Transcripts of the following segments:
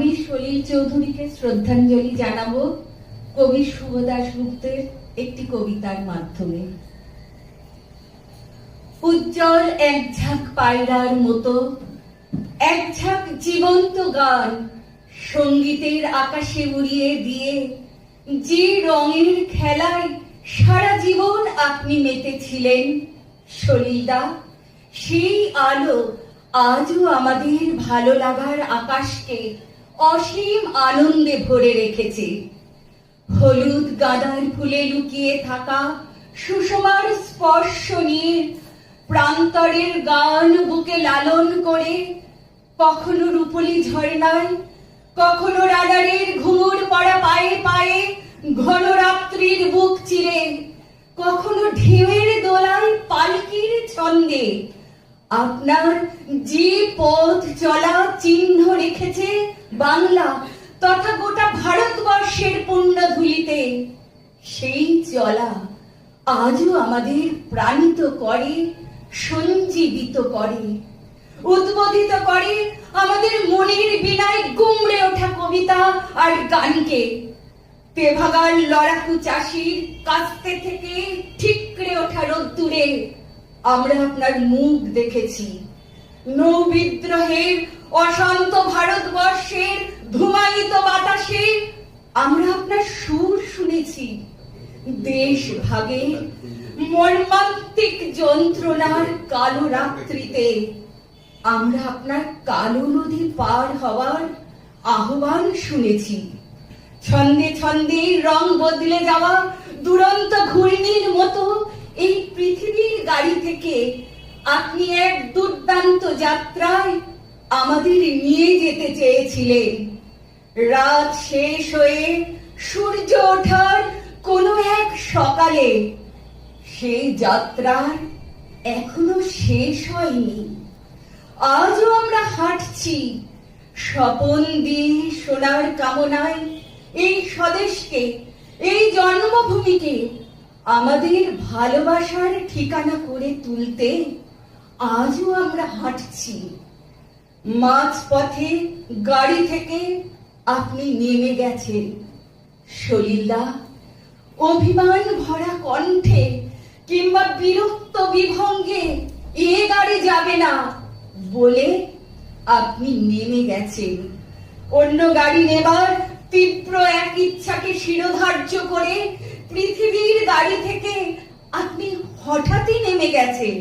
আমি সলিল চৌধুরীকে শ্রদ্ধাঞ্জলি জানাব কবি শুভদাস গুপ্তের একটি কবিতার মাধ্যমে। উজ্জ্বল এক ঝাঁক পায়রার মতো এক ঝাঁক জীবন্ত গান সঙ্গীতের আকাশে উড়িয়ে দিয়ে, যে রঙের খেলায় সারা জীবন আপনি মেতেছিলেন, সলিলদা, সেই আলো আজও আমাদের ভালো লাগার আকাশকে অসীম আনন্দে ভরে রেখেছে। হলুদ গাঁদার ফুলে লুকিয়ে থাকা সুষমার স্পর্শ নিয়ে প্রান্তরের গান বুকে লালন করে কখনো রূপলি ঝর্ণায়, কখনো রাডারের ঘুমুর পড়া পায়ে পায়ে ঘন রাত্রির বুক চিরে, কখনো ঢেউয়ের দোলায় পালকির ছন্দে আপনার যে পথ চলা চিহ্ন রেখেছে বাংলা তথা গোটা ভারতবর্ষের পুণ্য ধুলিতে সেই চলা আজও আমাদের প্রাণিত করে, সঞ্জীবিত করে, উদ্বোধিত করে আমাদের মনের বিনায় গুমড়ে ওঠা কবিতা আর গানকে। তেভাগার লড়াকু চাষির কাস্তে থেকে ঠিকরে ওঠা রোদ্দুরে আমরা আপনার মুখ দেখেছি। নৌবিদ্রোহের অশান্ত ভারতবর্ষের ধুমায়িত বাতাসে আমরা আপনার সুর শুনেছি। দেশ ভাগের মর্মান্তিক যন্ত্রণার কালো রাত্রিতে আমরা আপনার কালো নদী পার হওয়ার আহ্বান শুনেছি। ছন্দে ছন্দে রং বদলে যাওয়া দুরন্ত ঘূর্ণির মতো এই পৃথিবীর গাড়ি থেকে আপনি এক দুর্দান্ত যাত্রায় আমাদের নিয়ে যেতে চেয়েছিলেন। রাত শেষ হয়ে সূর্য ওঠার কোনো এক সকালে সেই যাত্রার এখনও শেষ হয়নি। আজও আমরা হাঁটছি। স্বপন দিয়ে সোনার কামনায় এই স্বদেশকে, এই জন্মভূমিকে আমাদের ভালোবাসার ঠিকানা করে তুলতে আজও আমরা হাঁটছি। মাঝ পথে গাড়ি থেকে আপনি নেমে গেছেন। সলিল্লা অভিমান ভরা কণ্ঠে কিংবা বিরক্ত বিভঙ্গে, এ গাড়ি যাবে না বলে আপনি নেমে গেছেন। অন্য গাড়ি নেবার তীব্র এক ইচ্ছাকে শিরোধার্য করে পৃথিবীর গাড়ি থেকে আপনি হঠাৎই নেমে গেছেন।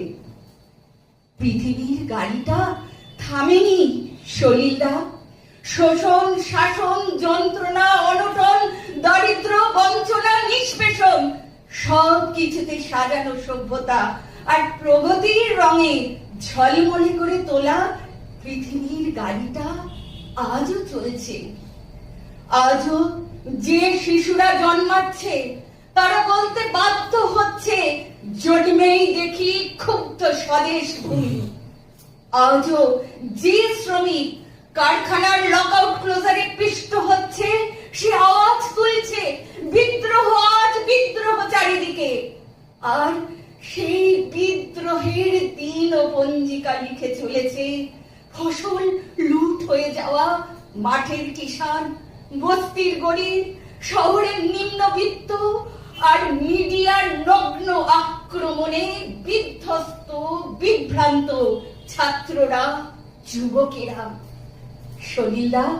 পৃথিবীর গাড়িটা থামেনি, সলিলদা। শোষণ, শাসন, যন্ত্রণা, অনটন, দারিদ্র, বঞ্চনা, নিষ্পেষণ, সব কিছুতে সাজানো সভ্যতা আর প্রগতির রঙে ঝলমলে করে তোলা পৃথিবীর গাড়িটা আজও চলছে। আজও যে শিশুরা জন্মাচ্ছে তারা বলতে বাধ্য হচ্ছে, জন্মেই দেখি ক্ষুব্ধ স্বদেশ ভূমি। আজও যে শ্রমিক কারখানার লকআউট ক্লোজারে পিষ্ট হচ্ছে, সে আওয়াজ তুলছে, বিদ্রোহ আজ বিদ্রোহ চারিদিকে। আর সেই বিদ্রোহের দিন ও পঞ্জিকা লিখে চলেছে, ফসল লুট হয়ে যাওয়া, মাঠের কিষান বস্তির গরিব, শহরের নিম্নবিত্ত আর মিডিয়ার নগ্ন আক্রমণে বিধ্বস্ত, বিভ্রান্ত ছাত্ররা, যুবকেরা। সলিলা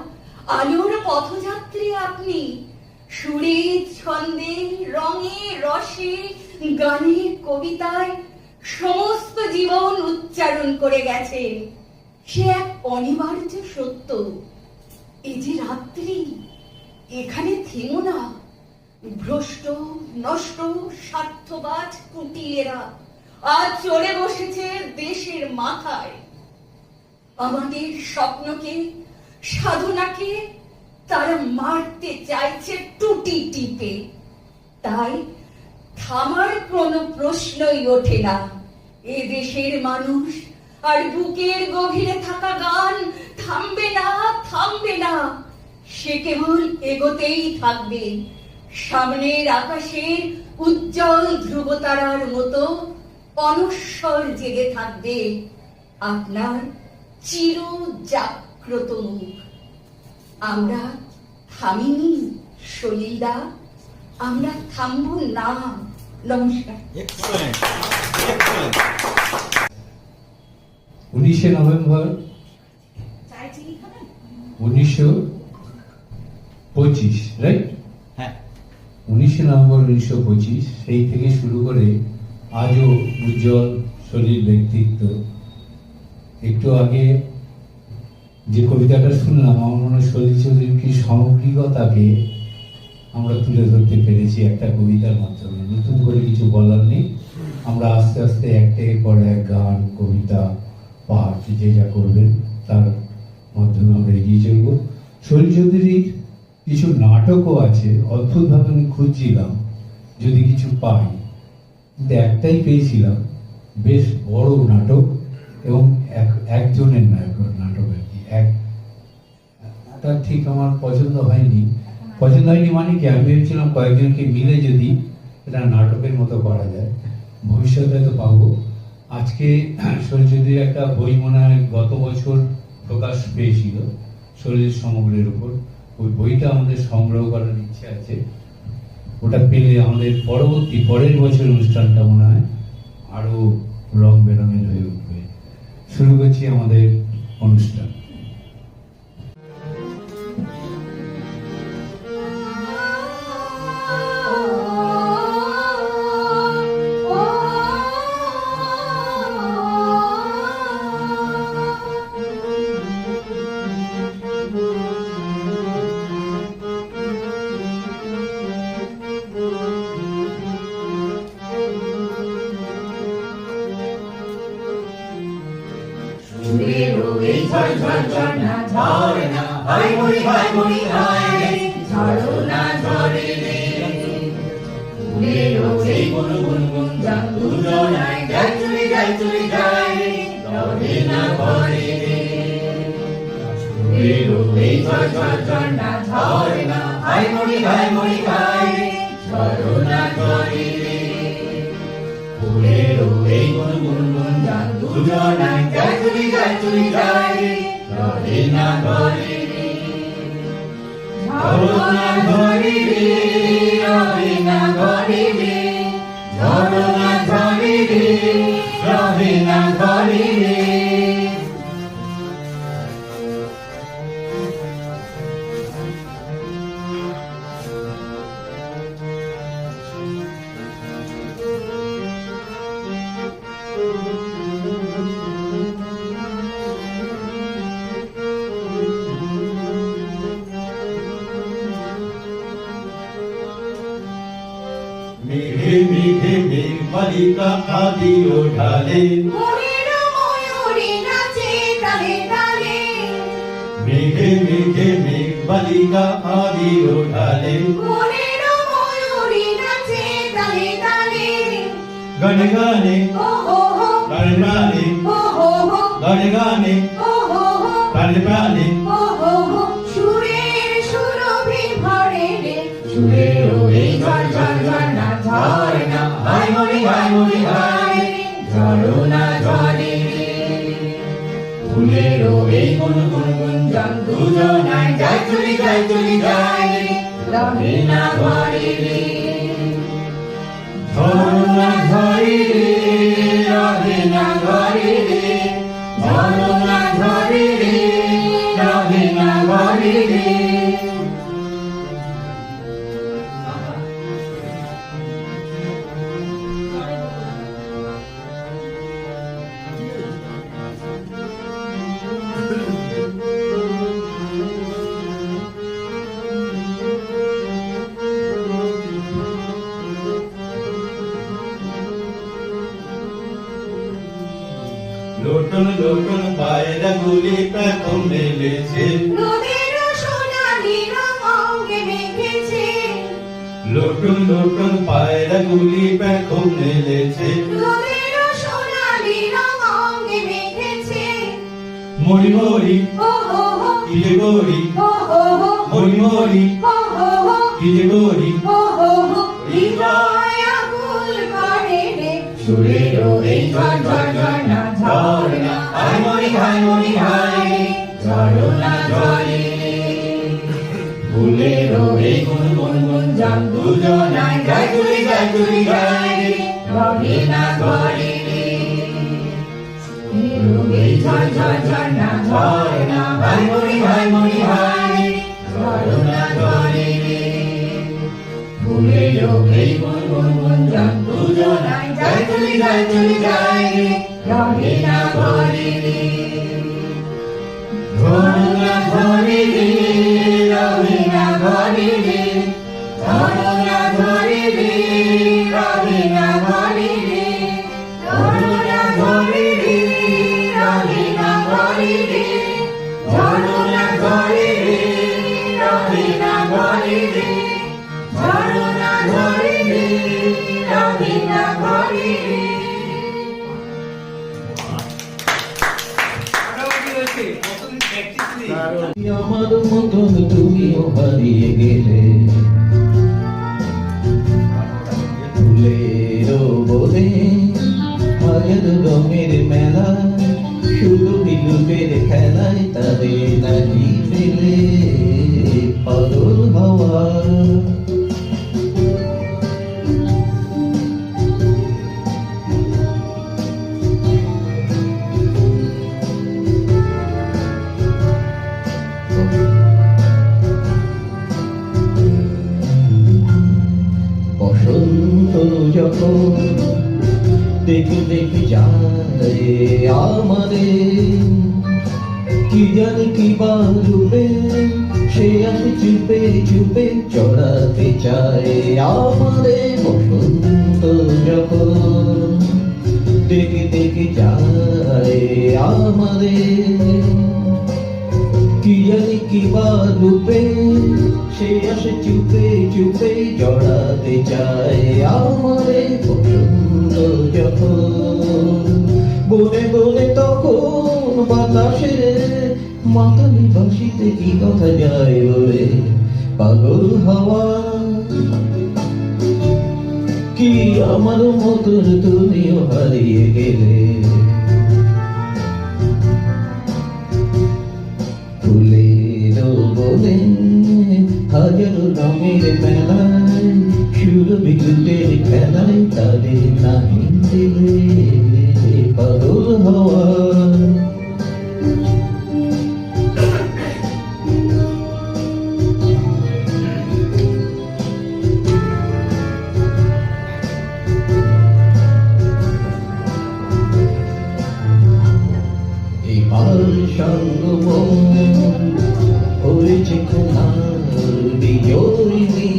আলোর পথযাত্রী আপনি, সুরে, ছন্দে, রঙে, রসে, গানে, কবিতায় সমস্ত জীবন উচ্চারণ করে গেছেন। সে এক অনিবার্য সত্য। এই যে রাত্রি, এখানে থেমো না। ভ্রষ্ট, নষ্ট স্বার্থবাদ কুটিয়েরা আজ চড়ে বসেছে দেশের মাথায়। আমাদের স্বপ্নকে, সাধনাকে তারা মারতে চাইছে টুটি টিপে। তাই থামার কোনো প্রশ্নই ওঠে না। এ দেশের মানুষ আর বুকের গভীরে থাকা গান থামবে না থামবে না। সে কেবল এগোতেই থাকবে। সামনের আকাশের উজ্জ্বল ধ্রুবতারার মতো অনস্বর জেগে থাকবে আপনার চির জাগ্রত মুখ। আমরা থামিনি সলিলদা আমরা থামবো না নমস্কার. উনিশে নভেম্বর উনিশশো পঁচিশ রাইট উনিশে নভেম্বর উনিশশো পঁচিশ, সেই থেকে শুরু করে আজও উজ্জ্বল শরীর ব্যক্তিত্ব। একটু আগে যে কবিতাটা শুনলাম, আমার মনে শরীর চৌধুরীর সামগ্রিকতাকে আমরা তুলে ধরতে পেরেছি একটা কবিতার মাধ্যমে। নতুন করে কিছু বলার নেই। আমরা আস্তে আস্তে একটার পর এক গান, কবিতা, পাঠ যে যা করবেন, তার মাধ্যমে আমরা এগিয়ে চলব। শরীর চৌধুরীর কিছু নাটকও আছে, অদ্ভুতভাবে আমি খুঁজছিলাম, যদি কিছু পাই। কিন্তু একটাই পেয়েছিলাম, বেশ বড় নাটক এবং এক- একজনের নায়ক নাটক আর কি, এক তা ঠিক আমার পছন্দ হয়নি। পছন্দ হয়নি মানে কি, আমি ভেবেছিলাম কয়েকজনকে মিলে যদি এটা নাটকের মতো করা যায়, ভবিষ্যতে তো পাবো। আজকে সরস্বতীর একটা বই মনে হয় গত বছর প্রকাশ পেয়েছিল শরীর সমগ্রের উপর। ওই বইটা আমাদের সংগ্রহ করার ইচ্ছে আছে। ওটা পেলে আমাদের পরবর্তী পরের বছর অনুষ্ঠানটা মনে হয় আরও রং বেরঙের হয়ে উঠবে। শুরু করছি আমাদের অনুষ্ঠান। ঝড় ঝড় না হাই মুড়ি হাই মুড়ি হাই রে ঝড়ো না ঝরে রে ফুলেরও সেই গুন গুন গুন জং দুজনায় যাই চুরি যাই চুরি যায় রে রবে না ঘরে রে। ফুলেরও এই ঝড় ঝড় ঝর্ণা ঝড় না হাই মুড়ি হাই মুড়ি হাই রে। ঝড়ো না ঝরে রে ফুলেরও এই গুন গুন গুন গান দুজনায় গায় চুরি গায় চুরি যায় রে। রবে করিবি ঘরে রে মেঘে মেঘে বালিকা আদি ওঠালে মেঘে মেঘে বালিকা আদি ওঠালে তালে গানে গানে হো গানে গানে হো হো প্রাণে প্রাণে সুরের সুরভি ভরে রে সুরের এই ঝড় ঝড় হাই মরি হাই মরি হাই ঝড়ো না ঝরে। রে ফুলের এই গুন গুন গুন জন দুজনায় যায় চুরি যায় চুরি যায় রে ঘরে ঝরনা ঘরে রে ঘরে ঝরনা ঘরে লোটন লোটন পায়রা গুলি প্রথম মেলেছে লোটন লোটন পায়রা গুলি প্রথম মেলেছে মরি মরি কিলে গরি মরি মরি কিলে গরি হৃদয় আকুল করে রে এই ঝড় ঝড় ঝর্ণা না হাই মরি হাই মরি হাই ঝড় না ঝরে রে ফুলেরও এই গুন গুন গুঞ্জন দুজনায় গায় তুলি গায় তুলি গায় রে ঘরে না ঘরে রে এরও এই ঝড় ঝড় ঝড় না ঝড় না ভাই মরি ভাই মরি ভাই ঝড় না ঝরে রে ফুলেরও এই গুন গুন গুঞ্জন দুজনায় গায় তুলি গায় তুলি গায় ঘরে না ধরুনা ধরে রে রবি না ধরুনা ধরে রে রবি না ধরুনা ধরে রে রবি না ধরুনা ধরে রে রবি না ধরুনা ধরে রে রবি আমার মতন তুমিও হারিয়ে গেলে? ফুলেরও বলে শুধু বিলুপের খেলায় তাদের নাকি হওয়া যখন দেখে দেখে যায় আমাদের কি জানি কি বারুবে সে আসে চুপে চুপে চড়াতে চায় আমাদের বসন্ত যখন দেখে দেখে যায় আমাদের কি জানি কি বা রূপে সে আসে চুপে চুপে জড়াতে চায় আমারে পছন্দ যখন বলে বলে তখন বাতাসে মাতালি বাসিতে কি কথা যায় বলে, পাগল হাওয়া। কি আমার মতন তুমিও হারিয়ে গেলে? সুর বিদ্যুতের খেলায় তাদের নাহি দিলে পাগল হওয়া এবার সঙ্গ হয়েছে কোনার বিজয়িনী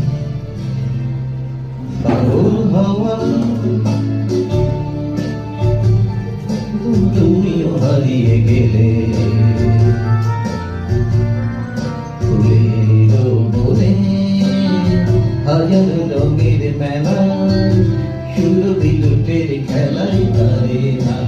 পাগল হাওয়া তুমিও হারিয়ে গেলে ফুলের বনে হাজার রঙের মেলায় সুর বিলুটের খেলায় তারে নাহি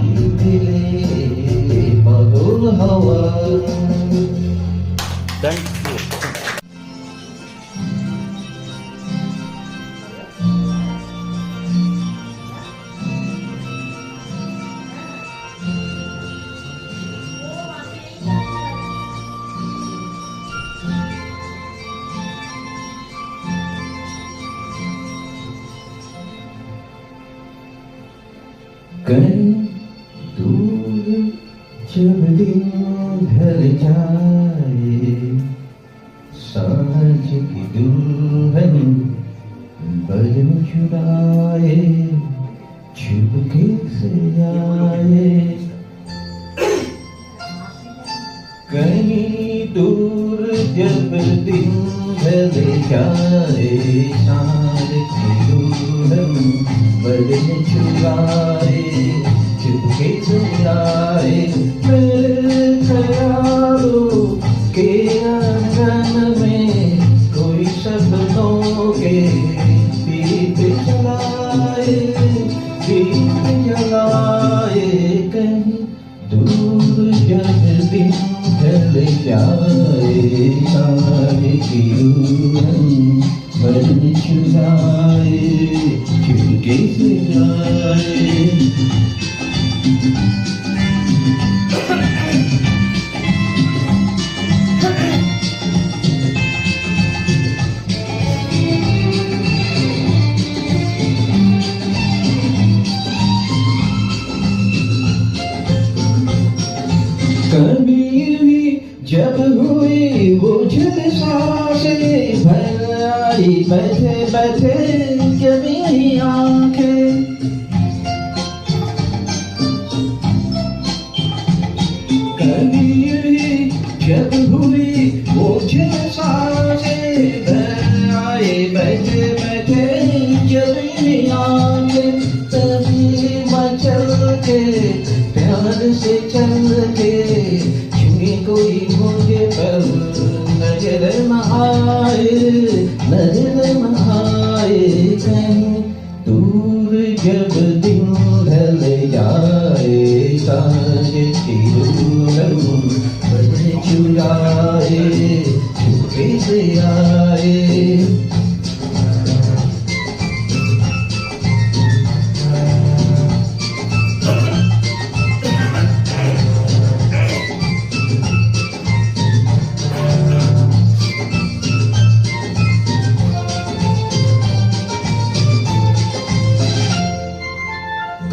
ഇഷാരെ ശാരൂഢം വരഞ്ഞു ചുരാരെ ചുക്കെ ചുരാരെ थे प्यार से चलना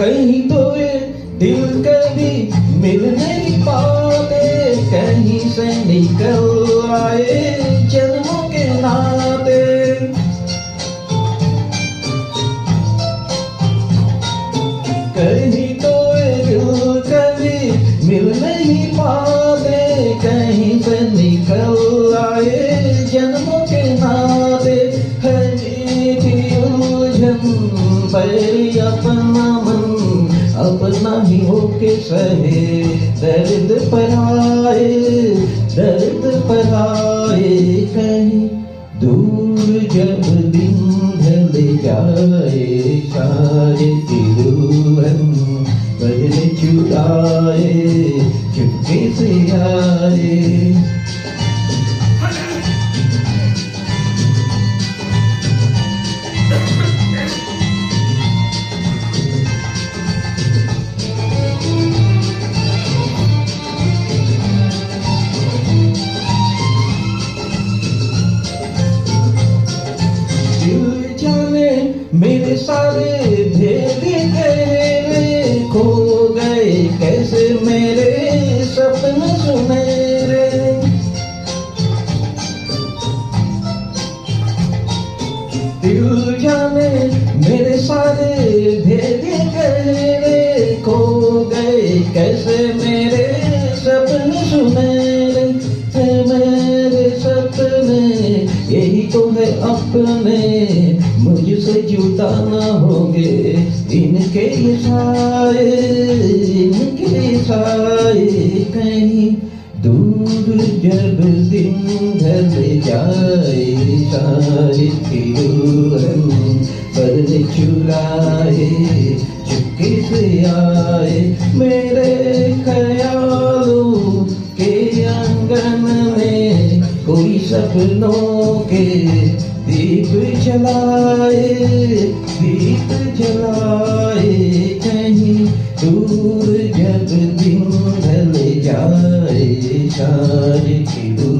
कहीं तो ये दिल कभी मिल नहीं पाते। कहीं से निकल आए जन्मों के नाते। पर आए दर्द पर कहीं दूर जब दिन ढल जाए शायद दुल्हन बदले चुराए, चुपके से आए। जाए निकले जाए कहीं दूर जब दिन ढल जाए शायद पर चुराए चुपके से आए मेरे ख्यालों के आँगन में कोई सपनों के दीप जलाए दीप जलाए। दूर जब दिन ढल जाए शार की दूर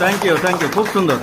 থ্যাংক ইউ থ্যাংক ইউ খুব সুন্দর।